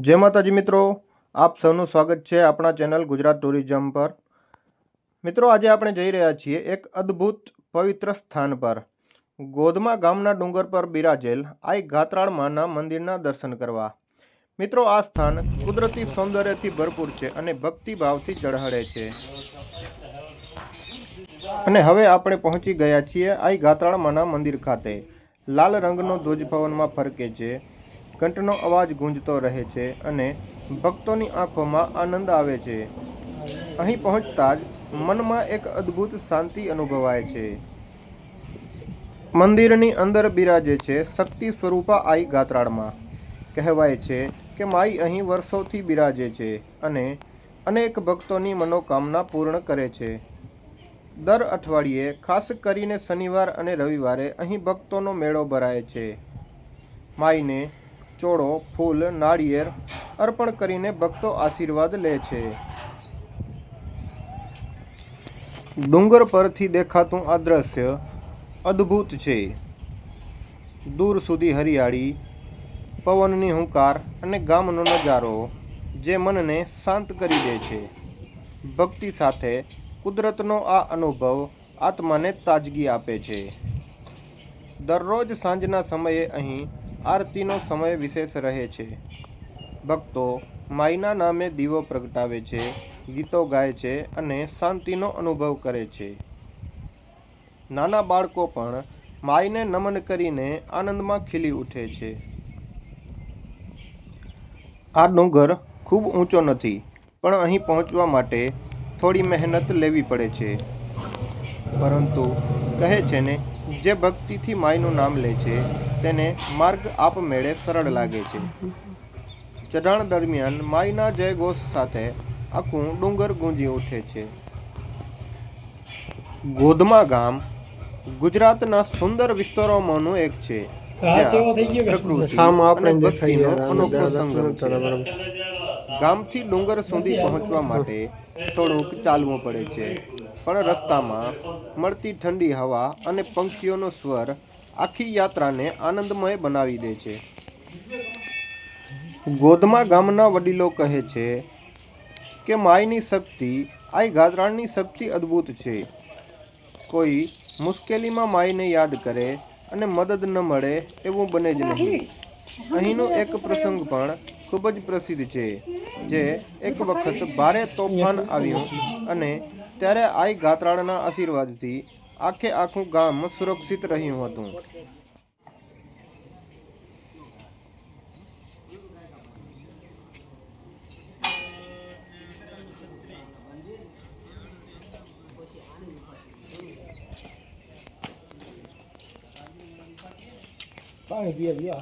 જય માતાજી મિત્રો, આપ સૌનું સ્વાગત છે આપણા ચેનલ ગુજરાત ટુરિઝમ પર. મિત્રો, આજે આપણે જઈ રહ્યા છીએ એક અદ્ભુત પવિત્ર સ્થાન પર. ગોધમા ગામના ડુંગર પર બિરાજેલ આઈ ગાત્રાળ માના મંદિરના દર્શન કરવા. મિત્રો, આ સ્થાન કુદરતી સૌંદર્યથી ભરપૂર છે અને ભક્તિભાવથી ઝળહળે છે. અને હવે આપણે પહોંચી ગયા છીએ આઈ ગાત્રાળ માના મંદિર ખાતે. લાલ રંગનો ધ્વજ પવનમાં ફરકે છે. ઘંટનો અવાજ ગુંજતો રહે છે અને ભક્તોની આંખોમાં આનંદ આવે છે. અહીં પહોંચતા જ મનમાં એક અદ્ભુત શાંતિ અનુભવાય છે. મંદિરની અંદર બિરાજે છે શક્તિ સ્વરૂપા આઈ ગાત્રાળમાં. કહેવાય છે કે માઈ અહીં વર્ષોથી બિરાજે છે અને અનેક ભક્તોની મનોકામના પૂર્ણ કરે છે. દર અઠવાડિયે, ખાસ કરીને શનિવાર અને રવિવારે અહીં ભક્તોનો મેળો ભરાય છે. માઈને ચોળો, ફૂલ, નાળિયેર અર્પણ કરીને ભક્તો આશીર્વાદ લે છે. ડુંગર પરથી દેખાતું આ દ્રશ્ય અદ્ભુત છે. દૂર સુધી હરિયાળી, પવનની હુંકાર અને ગામનો નજારો જે મનને શાંત કરી દે છે. ભક્તિ સાથે કુદરતનો આ અનુભવ આત્માને તાજગી આપે છે. દરરોજ સાંજના સમયે અહીં આરતીનો સમય વિશેષ રહે છે. ભક્તો માઈના નામે દીવો પ્રગટાવે છે, ગીતો ગાય છે અને શાંતિનો અનુભવ કરે છે. નાના બાળકો પણ માઈને નમન કરીને આનંદમાં ખીલી ઉઠે છે. આ ડુંગર ખૂબ ઊંચો નથી, પણ અહીં પહોંચવા માટે થોડી મહેનત લેવી પડે છે. પરંતુ કહે છે ને, જે ભક્તિથી માયનું નામ લે છે તેને માર્ગ આપમેળે સરળ લાગે છે. ચઢાણ દરમિયાન માયના જયઘોષ સાથે આખું ડુંગર ગુંજી ઉઠે છે. ગોધમા ગામ ગુજરાતના સુંદર વિસ્તારોમાંનું એક છે. ગામથી ડુંગર સુધી પહોંચવા માટે થોડુંક ચાલવું પડે છે. પણ રસ્તામાં મળતી ઠંડી હવા અને પંખીઓનો સ્વર આખી યાત્રાને આનંદમય બનાવી દે છે. ગોધમા ગામના વડીલો કહે છે કે, માયની શક્તિ, આઈ ગાત્રાળની શક્તિ અદ્ભુત છે. કોઈ મુશ્કેલીમાં માયને યાદ કરે અને મદદ ન મળે એવું બને જ નહીં. અહીંનો એક પ્રસંગ પણ ખૂબ જ પ્રસિદ્ધ છે, જે એક વખત ભારે તોફાન આવ્યું અને ત્યારે આઈ ગાત્રાળના આશીર્વાદથી આખે આખું ગામ સુરક્ષિત રહ્યું હતું. પાણી પીએ પીએ.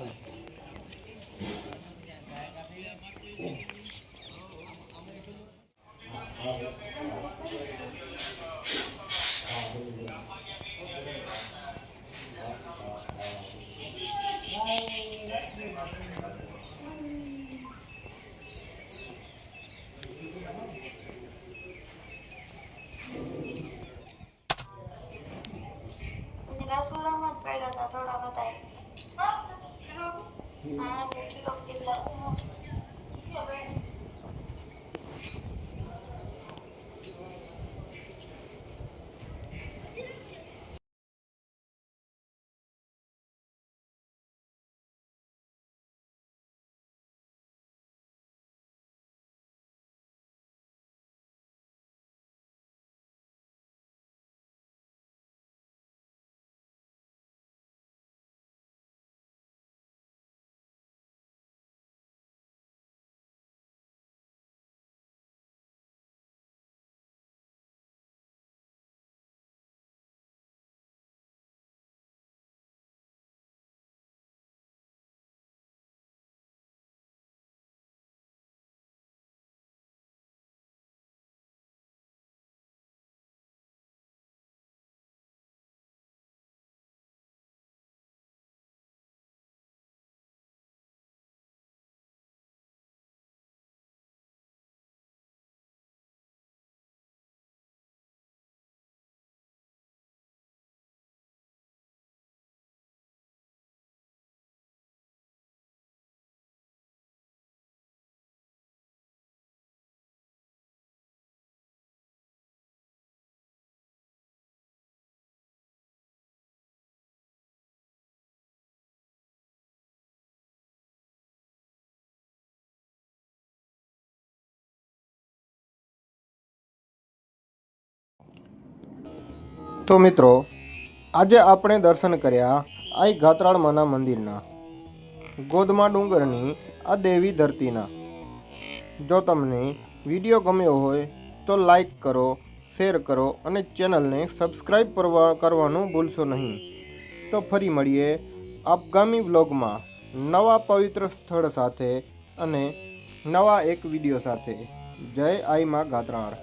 તો મિત્રો, આજે આપણે દર્શન કર્યા આ ગાત્રાળમાના મંદિરના. ગોદમા ડુંગરની આ દેવી ધરતીના. જો તમને વીડિયો ગમ્યો હોય તો લાઈક કરો, શેર કરો અને ચેનલને સબસ્ક્રાઈબ કરવા કરવાનું ભૂલશો નહીં. તો ફરી મળીએ આપગામી વ્લોગમાં નવા પવિત્ર સ્થળ સાથે અને નવા એક વીડિયો સાથે. જય આઈ માં ગાત્રાળ